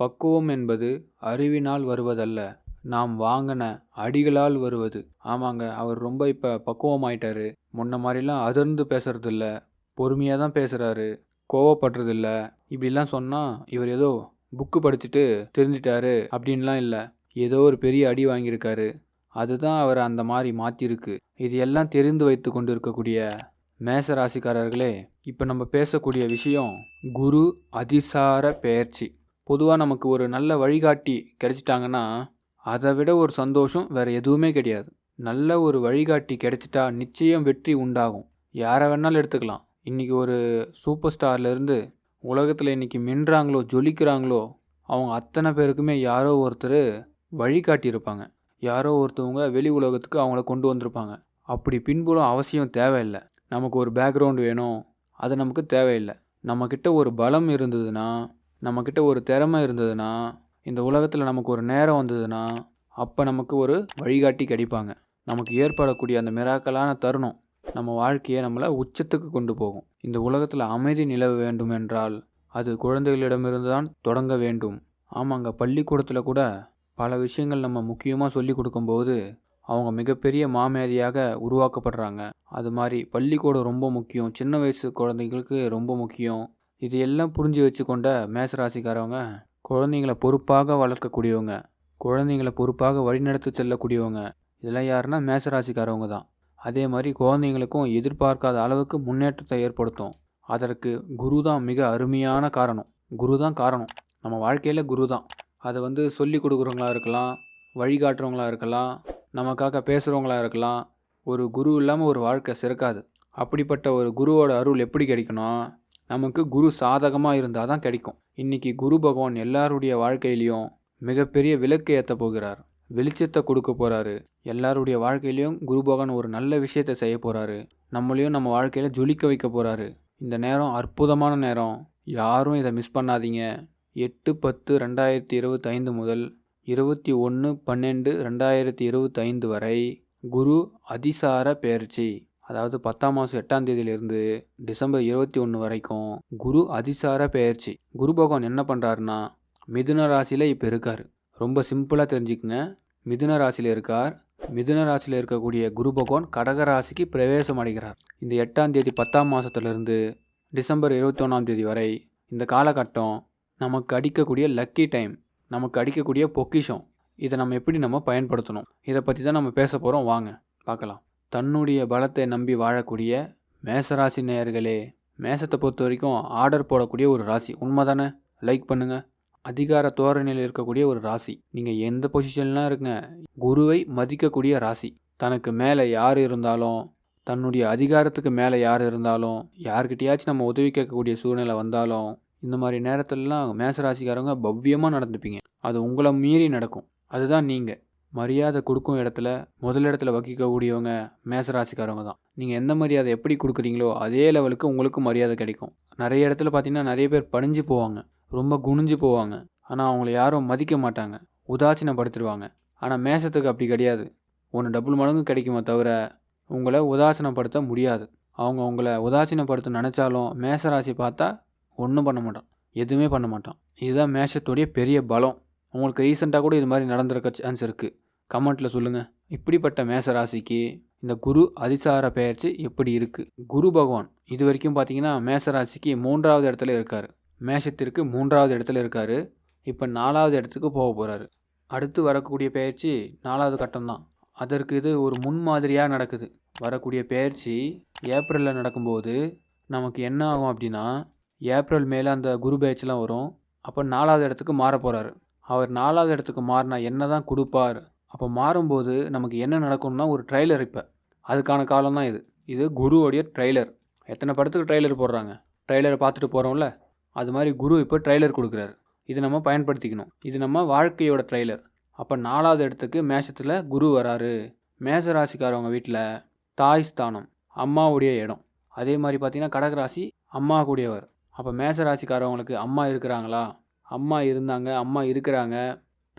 பக்குவம் என்பது அறிவினால் வருவதல்ல. நாம் வாங்கின அடிகளால் வருவது. ஆமாங்க அவர் ரொம்ப இப்போ பக்குவம் ஆயிட்டாரு முன்ன மாதிரிலாம் அதிர்ந்து பேசுறதில்ல. பொறுமையாக தான் பேசுகிறாரு கோவப்படுறதில்ல. இப்படிலாம் சொன்னால் இவர் ஏதோ புக்கு படிச்சுட்டு தெரிஞ்சிட்டாரு அப்படின்லாம் இல்லை. ஏதோ ஒரு பெரிய அடி வாங்கியிருக்காரு. அதுதான் அவரை அந்த மாதிரி மாற்றிருக்கு இது எல்லாம் தெரிந்து வைத்து கொண்டு இருக்கக்கூடிய மேச ராசிக்காரர்களே இப்போ நம்ம பேசக்கூடிய விஷயம் குரு அதிசார பெயர்ச்சி. பொதுவாக நமக்கு ஒரு நல்ல வழிகாட்டி கிடச்சிட்டாங்கன்னா அதை விட ஒரு சந்தோஷம் வேறு எதுவுமே கிடையாது. நல்ல ஒரு வழிகாட்டி கிடச்சிட்டா நிச்சயம் வெற்றி உண்டாகும். யாரை வேணாலும் எடுத்துக்கலாம். இன்றைக்கி ஒரு சூப்பர் ஸ்டார்லேருந்து உலகத்தில் இன்றைக்கி மின்றாங்களோ ஜொலிக்கிறாங்களோ அவங்க அத்தனை பேருக்குமே யாரோ ஒருத்தர் வழிகாட்டியிருப்பாங்க யாரோ ஒருத்தவங்க வெளி உலகத்துக்கு அவங்கள கொண்டு வந்திருப்பாங்க. அப்படி பின்புலம் அவசியம் தேவையில்லை. நமக்கு ஒரு பேக்ரவுண்ட் வேணும். அது நமக்கு தேவையில்லை. நம்மக்கிட்ட ஒரு பலம் இருந்ததுன்னா நம்மக்கிட்ட ஒரு திறமை இருந்ததுன்னா இந்த உலகத்தில் நமக்கு ஒரு நேரம் வந்ததுன்னா அப்போ நமக்கு ஒரு வழிகாட்டி கிடைப்பாங்க. நமக்கு ஏற்படக்கூடிய அந்த மிராக்கலான தருணம் நம்ம வாழ்க்கையை நம்மளை உச்சத்துக்கு கொண்டு போகும். இந்த உலகத்தில் அமைதி நிலவ வேண்டும் என்றால் அது குழந்தைகளிடமிருந்து தான் தொடங்க வேண்டும். ஆமாங்க பள்ளிக்கூடத்தில் கூட பல விஷயங்கள் நம்ம முக்கியமாக சொல்லி கொடுக்கும்போது அவங்க மிகப்பெரிய மாமேதையாக உருவாக்கப்படுறாங்க. அது மாதிரி பள்ளிக்கூடம் ரொம்ப முக்கியம். சின்ன வயசு குழந்தைங்களுக்கு ரொம்ப முக்கியம். இது எல்லாம் புரிஞ்சு வச்சுக்கொண்ட மேசராசிக்காரவங்க குழந்தைங்கள பொறுப்பாக வளர்க்கக்கூடியவங்க குழந்தைங்கள பொறுப்பாக வழிநடத்தி செல்லக்கூடியவங்க இதெல்லாம் யாருன்னா மேசராசிக்காரவங்க தான். அதே மாதிரி குழந்தைங்களுக்கும் எதிர்பார்க்காத அளவுக்கு முன்னேற்றத்தை ஏற்படுத்தும். அதற்கு குரு தான் மிக அருமையான காரணம். குரு தான் காரணம். நம்ம வாழ்க்கையில் குரு தான். அதை வந்து சொல்லி கொடுக்குறவங்களா இருக்கலாம் வழிகாட்டுறவங்களா இருக்கலாம் நமக்காக பேசுகிறவங்களா இருக்கலாம். ஒரு குரு இல்லாமல் ஒரு வாழ்க்கை சிறக்காது. அப்படிப்பட்ட ஒரு குருவோட அருள் எப்படி கிடைக்கணும்? நமக்கு குரு சாதகமாக இருந்தால் தான் கிடைக்கும். இன்றைக்கி குரு பகவான் எல்லாருடைய வாழ்க்கையிலையும் மிகப்பெரிய விளக்கு ஏற்ற போகிறார். வெளிச்சத்தை கொடுக்க போகிறாரு எல்லாருடைய வாழ்க்கையிலையும் குரு பகவான் ஒரு நல்ல விஷயத்தை செய்ய போகிறாரு நம்மளையும் நம்ம வாழ்க்கையில் ஜொலிக்க வைக்க போகிறாரு இந்த நேரம் அற்புதமான நேரம். யாரும் இதை மிஸ் பண்ணாதீங்க. எட்டு பத்து ரெண்டாயிரத்தி இருபத்தைந்து முதல் இருபத்தி ஒன்று பன்னெண்டு ரெண்டாயிரத்தி இருபத்தைந்து வரை குரு அதிசார பெயர்ச்சி அதாவது பத்தாம் மாதம் எட்டாம் தேதியிலிருந்து டிசம்பர் இருபத்தி ஒன்று வரைக்கும் குரு அதிசார பெயர்ச்சி. குரு பகவான் என்ன பண்ணுறாருன்னா மிதுன ராசியில் இப்போ இருக்கார். ரொம்ப சிம்பிளாக தெரிஞ்சுக்கங்க. மிதுன ராசியில் இருக்கார். மிதுன ராசியில் இருக்கக்கூடிய குரு பகவான் கடக ராசிக்கு பிரவேசம் அடைகிறார். இந்த எட்டாம் தேதி பத்தாம் மாதத்துலேருந்து டிசம்பர் இருபத்தி ஒன்றாம் தேதி வரை இந்த காலகட்டம் நமக்கு அடிக்கக்கூடிய லக்கி டைம் நமக்கு அடிக்கக்கூடிய பொக்கிஷம். இதை நம்ம எப்படி நம்ம பயன்படுத்தணும்? இதை பற்றி தான் நம்ம பேச போகிறோம் வாங்க பார்க்கலாம். தன்னுடைய பலத்தை நம்பி வாழக்கூடிய மேசராசி நேயர்களே மேசத்தை பொறுத்த வரைக்கும் ஆர்டர் போடக்கூடிய ஒரு ராசி. உண்மை தானே லைக் பண்ணுங்கள் அதிகார தோரணையில் இருக்கக்கூடிய ஒரு ராசி. நீங்கள் எந்த பொசிஷன்லாம் இருங்க குருவை மதிக்கக்கூடிய ராசி. தனக்கு மேலே யார் இருந்தாலும் தன்னுடைய அதிகாரத்துக்கு மேலே யார் இருந்தாலும் யார்கிட்டயாச்சும் நம்ம உதவி கேட்கக்கூடிய சூழ்நிலை வந்தாலும் இந்த மாதிரி நேரத்துலலாம் மேசராசிக்காரங்க பவ்யமாக நடந்துப்பீங்க. அது உங்களை மீறி நடக்கும். அதுதான் நீங்கள் மரியாதை கொடுக்கும் இடத்துல முதல் இடத்துல வகிக்கக்கூடியவங்க மேசராசிக்காரவங்க தான். நீங்கள் எந்த மரியாதை எப்படி கொடுக்குறீங்களோ அதே லெவலுக்கு உங்களுக்கும் மரியாதை கிடைக்கும். நிறைய இடத்துல பார்த்தீங்கன்னா நிறைய பேர் பணிஞ்சு போவாங்க. ரொம்ப குனிஞ்சு போவாங்க. ஆனால் அவங்கள யாரும் மதிக்க மாட்டாங்க. உதாசீனப்படுத்திடுவாங்க ஆனால் மேசத்துக்கு அப்படி கிடையாது. ஒன்று டபுள் மடங்கு கிடைக்குமே தவிர உங்களை உதாசீனப்படுத்த முடியாது. அவங்க உங்களை உதாசீனப்படுத்த நினச்சாலும் மேசராசி பார்த்தா ஒன்றும் பண்ண மாட்டான். எதுவுமே பண்ண மாட்டான். இதுதான் மேஷத்துடைய பெரிய பலம். உங்களுக்கு ரீசெண்டாக கூட இது மாதிரி நடந்திருக்க சான்ஸ் இருக்குது கமெண்ட்டில் சொல்லுங்கள் இப்படிப்பட்ட மேச ராசிக்கு இந்த குரு அதிசார பெயர்ச்சி எப்படி இருக்குது குரு பகவான் இது வரைக்கும் பார்த்தீங்கன்னா மேச ராசிக்கு மூன்றாவது இடத்துல இருக்கார். மேஷத்திற்கு மூன்றாவது இடத்துல இருக்கார். இப்போ நாலாவது இடத்துக்கு போக போகிறாரு அடுத்து வரக்கூடிய பெயர்ச்சி நாலாவது கட்டம்தான் அதற்கு இது ஒரு முன்மாதிரியாக நடக்குது. வரக்கூடிய பெயர்ச்சி ஏப்ரலில் நடக்கும்போது நமக்கு என்ன ஆகும் அப்படின்னா ஏப்ரல் மேலே அந்த குரு பேட்ச்லாம் வரும். அப்போ நாலாவது இடத்துக்கு மாற போகிறாரு அவர் நாலாவது இடத்துக்கு மாறினா என்ன தான் கொடுப்பார்? அப்போ மாறும்போது நமக்கு என்ன நடக்கும்னா ஒரு ட்ரெய்லர் இப்போ. அதுக்கான காலம் தான் இது. இது குருவோடைய ட்ரைலர் எத்தனை படத்துக்கு ட்ரெய்லர் போடுறாங்க? ட்ரெய்லரை பார்த்துட்டு போகிறோம்ல அது மாதிரி குரு இப்போ ட்ரைலர் கொடுக்குறாரு. இது நம்ம பயன்படுத்திக்கணும். இது நம்ம வாழ்க்கையோட ட்ரெய்லர் அப்போ நாலாவது இடத்துக்கு மேஷத்தில் குரு வராரு. மேஷ ராசிக்காரவங்க வீட்டில் தாய் ஸ்தானம் அம்மாவுடைய இடம். அதே மாதிரி பார்த்தீங்கன்னா கடகராசி அம்மா கூடியவர். அப்போ மேச ராசிக்காரவங்களுக்கு அம்மா இருக்கிறாங்களா? அம்மா இருந்தாங்க அம்மா இருக்கிறாங்க.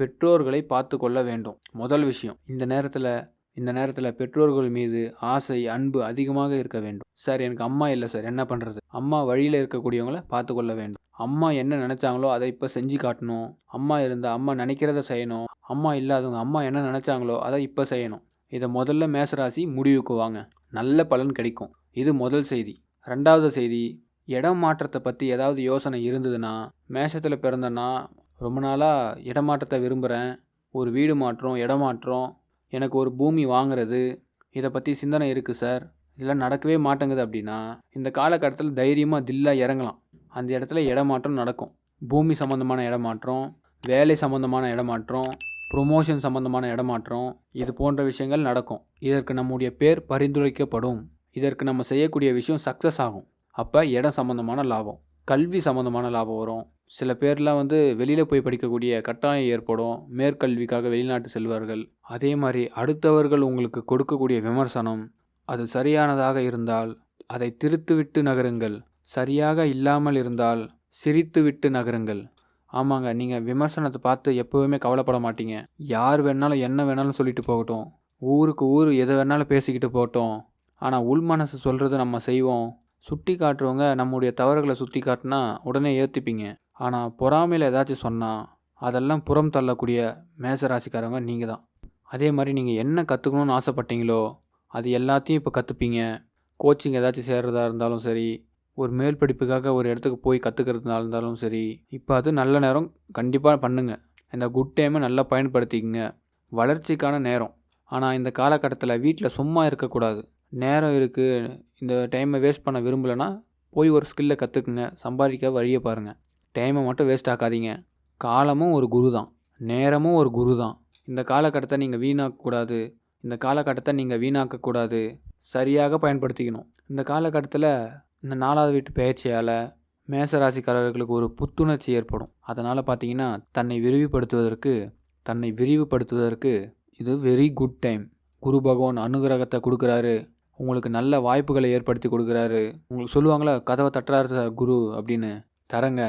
பெற்றோர்களை பார்த்து கொள்ள வேண்டும். முதல் விஷயம் இந்த நேரத்தில் இந்த நேரத்தில் பெற்றோர்கள் மீது ஆசை அன்பு அதிகமாக இருக்க வேண்டும். சார் எனக்கு அம்மா இல்லை சார் என்ன பண்ணுறது அம்மா வழியில் இருக்கக்கூடியவங்களை பார்த்து கொள்ள வேண்டும். அம்மா என்ன நினச்சாங்களோ அதை இப்போ செஞ்சு காட்டணும். அம்மா இருந்தால் அம்மா நினைக்கிறத செய்யணும். அம்மா இல்லாதவங்க அம்மா என்ன நினச்சாங்களோ அதை இப்போ செய்யணும். இதை முதல்ல மேசராசி முடிவுக்கு வாங்க. நல்ல பலன் கிடைக்கும். இது முதல் செய்தி. ரெண்டாவது செய்தி இடம் மாற்றத்தை பற்றி ஏதாவது யோசனை இருந்ததுன்னா மேஷத்தில் பிறந்தனா ரொம்ப நாளாக இடமாற்றத்தை விரும்புகிறேன் ஒரு வீடு மாற்றம் இடம் மாற்றம். எனக்கு ஒரு பூமி வாங்குறது. இதை பற்றி சிந்தனை இருக்குது சார். இதெல்லாம் நடக்கவே மாட்டேங்குது அப்படின்னா இந்த காலகட்டத்தில் தைரியமாக தில்லாக இறங்கலாம். அந்த இடத்துல இடமாற்றம் நடக்கும். பூமி சம்மந்தமான இடமாற்றம் வேலை சம்மந்தமான இடமாற்றம் ப்ரொமோஷன் சம்மந்தமான இடமாற்றம் இது போன்ற விஷயங்கள் நடக்கும். இதற்கு நம்முடைய பேர் பரிந்துரைக்கப்படும். இதற்கு நம்ம செய்யக்கூடிய விஷயம் சக்ஸஸ் ஆகும். அப்போ இடம் சம்மந்தமான லாபம். கல்வி சம்மந்தமான லாபம் வரும். சில பேர்லாம் வந்து வெளியில் போய் படிக்கக்கூடிய கட்டாயம் ஏற்படும். மேற்கல்விக்காக வெளிநாட்டு செல்வார்கள். அதே மாதிரி அடுத்தவர்கள் உங்களுக்கு கொடுக்கக்கூடிய விமர்சனம் அது சரியானதாக இருந்தால் அதை திருத்துவிட்டு நகருங்கள். சரியாக இல்லாமல் இருந்தால் சிரித்துவிட்டு நகருங்கள். ஆமாங்க நீங்கள் விமர்சனத்தை பார்த்து எப்போவுமே கவலைப்பட மாட்டீங்க. யார் வேணாலும் என்ன வேணாலும் சொல்லிட்டு போகட்டும். ஊருக்கு ஊர் எதை வேணாலும் பேசிக்கிட்டு போகட்டும். ஆனால் உள் மனசு சொல்கிறது நம்ம செய்வோம். சுட்டி காட்டுறவங்க நம்முடைய தவறுகளை சுட்டி காட்டினா உடனே ஏற்றுப்பீங்க ஆனால் பொறாமையில் ஏதாச்சும் சொன்னால் அதெல்லாம் புறம் தள்ளக்கூடிய மேசராசிக்காரவங்க நீங்கள் தான் அதே மாதிரி நீங்கள் என்ன கற்றுக்கணும்னு ஆசைப்பட்டீங்களோ அது எல்லாத்தையும் இப்போ கற்றுப்பீங்க கோச்சிங் ஏதாச்சும் சேர்கிறதா இருந்தாலும் சரி ஒரு மேல் படிப்புக்காக ஒரு இடத்துக்கு போய் கற்றுக்கிறதுனா இருந்தாலும் சரி இப்போ அது நல்ல நேரம் கண்டிப்பாக பண்ணுங்கள் இந்த குட் டைமை நல்லா பயன்படுத்திக்கங்க. வளர்ச்சிக்கான நேரம். ஆனால் இந்த காலகட்டத்தில் வீட்டில் சும்மா இருக்கக்கூடாது. நேரம் இருக்குது இந்த டைமை வேஸ்ட் பண்ண விரும்பலைன்னா போய் ஒரு ஸ்கில்லை கற்றுக்குங்க சம்பாதிக்க வழியை பாருங்கள் டைமை மட்டும் வேஸ்ட் ஆக்காதீங்க. காலமும் ஒரு குரு தான் நேரமும் ஒரு குரு தான் இந்த காலகட்டத்தை நீங்கள் வீணாக்கக்கூடாது. இந்த காலகட்டத்தை நீங்கள் வீணாக்கக்கூடாது. சரியாக பயன்படுத்திக்கணும். இந்த காலகட்டத்தில் இந்த நாலாவது வீட்டு பயிற்சியால் மேசராசிக்காரர்களுக்கு ஒரு புத்துணர்ச்சி ஏற்படும். அதனால் பார்த்தீங்கன்னா தன்னை விரிவுபடுத்துவதற்கு தன்னை விரிவுபடுத்துவதற்கு இது வெரி குட் டைம் குரு பகவான் அனுகிரகத்தை கொடுக்குறாரு. உங்களுக்கு நல்ல வாய்ப்புகளை ஏற்படுத்தி கொடுக்குறாரு. உங்களுக்கு சொல்லுவாங்களா கதவை தட்டுறாரு சார் குரு அப்படின்னு. தரங்க.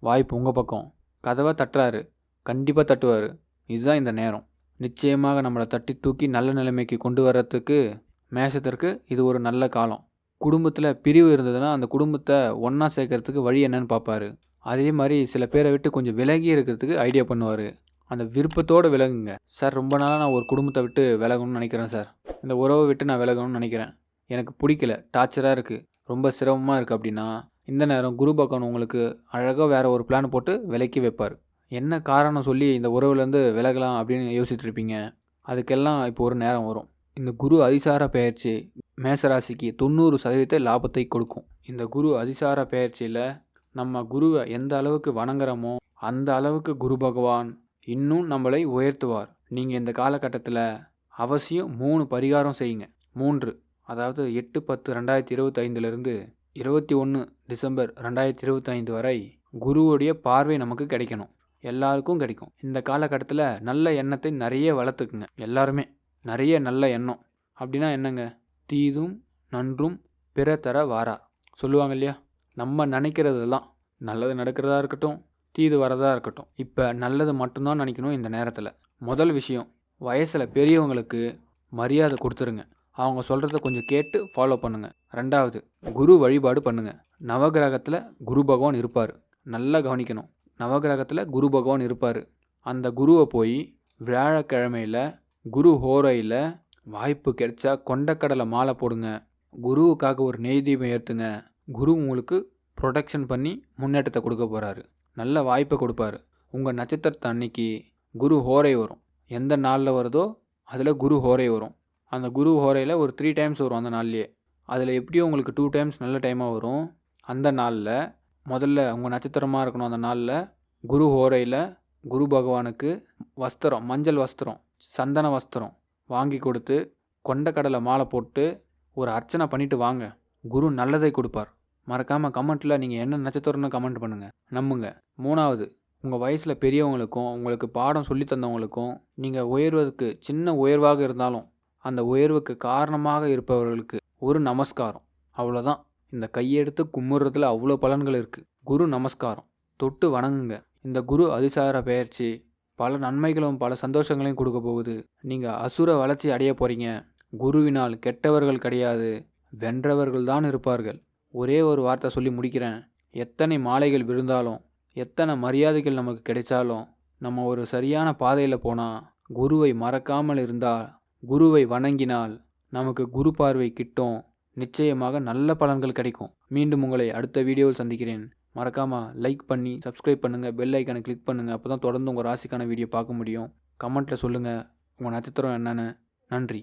வாய்ப்பு உங்கள் பக்கம். கதவை தட்டுறாரு. கண்டிப்பாக தட்டுவார். இதுதான் இந்த நேரம். நிச்சயமாக நம்மளை தட்டி தூக்கி நல்ல நிலைமைக்கு கொண்டு வர்றதுக்கு மேஷத்திற்கு இது ஒரு நல்ல காலம். குடும்பத்தில் பிரிவு இருந்ததுன்னா அந்த குடும்பத்தை ஒன்றா சேர்க்கறதுக்கு வழி என்னன்னு பார்ப்பாரு அதே மாதிரி சில பேரை விட்டு கொஞ்சம் விலகி இருக்கிறதுக்கு ஐடியா பண்ணுவார். அந்த விருப்பத்தோடு விலகுங்க. சார் ரொம்ப நாளாக நான் ஒரு குடும்பத்தை விட்டு விலகணும்னு நினைக்கிறேன் சார். இந்த உறவை விட்டு நான் விலகணும்னு நினைக்கிறேன். எனக்கு பிடிக்கல. டார்ச்சராக இருக்குது ரொம்ப சிரமமாக இருக்குது அப்படின்னா இந்த நேரம் குரு பகவான் உங்களுக்கு அழகாக வேறு ஒரு பிளான் போட்டு விலக்கி வைப்பார். என்ன காரணம் சொல்லி இந்த உறவுலேருந்து விலகலாம் அப்படின்னு யோசிச்சுட்டு இருப்பீங்க? அதுக்கெல்லாம் இப்போ ஒரு நேரம் வரும். இந்த குரு அதிசார பெயர்ச்சி மேசராசிக்கு தொண்ணூறு சதவீத லாபத்தை கொடுக்கும். இந்த குரு அதிசார பெயர்ச்சியில் நம்ம குருவை எந்த அளவுக்கு வணங்குறோமோ அந்த அளவுக்கு குரு பகவான் இன்னும் நம்மளை உயர்த்துவார். நீங்கள் இந்த காலகட்டத்தில் அவசியம் மூணு பரிகாரம் செய்யுங்க. மூன்று அதாவது எட்டு பத்து ரெண்டாயிரத்தி இருபத்தைந்துலேருந்து இருபத்தி ஒன்று டிசம்பர் ரெண்டாயிரத்தி இருபத்தைந்து வரை குருவுடைய பார்வை நமக்கு கிடைக்கணும். எல்லாருக்கும் கிடைக்கும். இந்த காலகட்டத்தில் நல்ல எண்ணத்தை நிறைய வளர்த்துக்குங்க. எல்லாருமே நிறைய நல்ல எண்ணம். அப்படின்னா என்னங்க? தீதும் நன்றும் பிற தர வாரா. சொல்லுவாங்க இல்லையா? நம்ம நினைக்கிறதெல்லாம் நல்லது நடக்கிறதா இருக்கட்டும் தீது வரதா இருக்கட்டும். இப்போ நல்லது மட்டும்தான் நினைக்கணும் இந்த நேரத்தில். முதல் விஷயம் வயசில் பெரியவங்களுக்கு மரியாதை கொடுத்துருங்க. அவங்க சொல்கிறத கொஞ்சம் கேட்டு ஃபாலோ பண்ணுங்கள் ரெண்டாவது குரு வழிபாடு பண்ணுங்கள் நவகிரகத்தில் குரு பகவான் இருப்பார். நல்லா கவனிக்கணும். நவகிரகத்தில் குரு பகவான் இருப்பார். அந்த குருவை போய் வியாழக்கிழமையில் குரு ஹோரையில் வாய்ப்பு கிடைச்சா கொண்டக்கடலை மாலை போடுங்க. குருவுக்காக ஒரு நெய் தீபம் ஏற்றுங்க குரு உங்களுக்கு ப்ரொடெக்ஷன் பண்ணி முன்னேற்றத்தை கொடுக்க போகிறாரு நல்ல வாய்ப்பை கொடுப்பாரு. உங்கள் நட்சத்திரத்தை அன்னைக்கு குரு ஹோரை வரும். எந்த நாளில் வருதோ அதில் குரு ஹோரை வரும். அந்த குரு ஹோரையில் ஒரு த்ரீ டைம்ஸ் வரும் அந்த நாள்லேயே. அதில் எப்படியும் உங்களுக்கு டூ டைம்ஸ் நல்ல டைமாக வரும். அந்த நாளில் முதல்ல உங்கள் நட்சத்திரமாக இருக்கணும் அந்த நாளில் குரு ஹோரையில் குரு பகவானுக்கு வஸ்திரம் மஞ்சள் வஸ்திரம் சந்தன வஸ்திரம் வாங்கி கொடுத்து கொண்டக்கடலை மாலை போட்டு ஒரு அர்ச்சனை பண்ணிட்டு வாங்க. குரு நல்லதை கொடுப்பார். மறக்காமல் கமெண்ட்டில் நீங்கள் என்ன நட்சத்திரம்னு கமெண்ட் பண்ணுங்கள் நம்புங்க. மூணாவது உங்கள் வயசில் பெரியவங்களுக்கும் உங்களுக்கு பாடம் சொல்லி தந்தவங்களுக்கும் நீங்கள் உயர்வதற்கு சின்ன உயர்வாக இருந்தாலும் அந்த உயர்வுக்கு காரணமாக இருப்பவர்களுக்கு ஒரு நமஸ்காரம். அவ்வளோதான் இந்த கையெடுத்து கும்பிட்றதுல அவ்வளோ பலன்கள் இருக்குது குரு நமஸ்காரம். தொட்டு வணங்குங்க. இந்த குரு அதிசார பெயர்ச்சி பல நன்மைகளும் பல சந்தோஷங்களையும் கொடுக்க போகுது. நீங்கள் அசுர வளர்ச்சி அடைய போகிறீங்க குருவினால் கெட்டவர்கள் கிடையாது. வென்றவர்கள் தான் இருப்பார்கள். ஒரே ஒரு வார்த்தை சொல்லி முடிக்கிறேன். எத்தனை மாலைகள் விழுந்தாலும் எத்தனை மரியாதைகள் நமக்கு கிடைச்சாலும் நம்ம ஒரு சரியான பாதையில் போனால் குருவை மறக்காமல் இருந்தால் குருவை வணங்கினால் நமக்கு குரு பார்வை கிட்டும். நிச்சயமாக நல்ல பலன்கள் கிடைக்கும். மீண்டும் உங்களை அடுத்த வீடியோவில் சந்திக்கிறேன். மறக்காமல் லைக் பண்ணி சப்ஸ்கிரைப் பண்ணுங்கள் பெல் ஐக்கனை கிளிக் பண்ணுங்கள் அப்போ தான் தொடர்ந்து உங்கள் ராசிக்கான வீடியோ பார்க்க முடியும். கமெண்ட்டில் சொல்லுங்கள் உங்கள் நட்சத்திரம் என்னென்னு. நன்றி.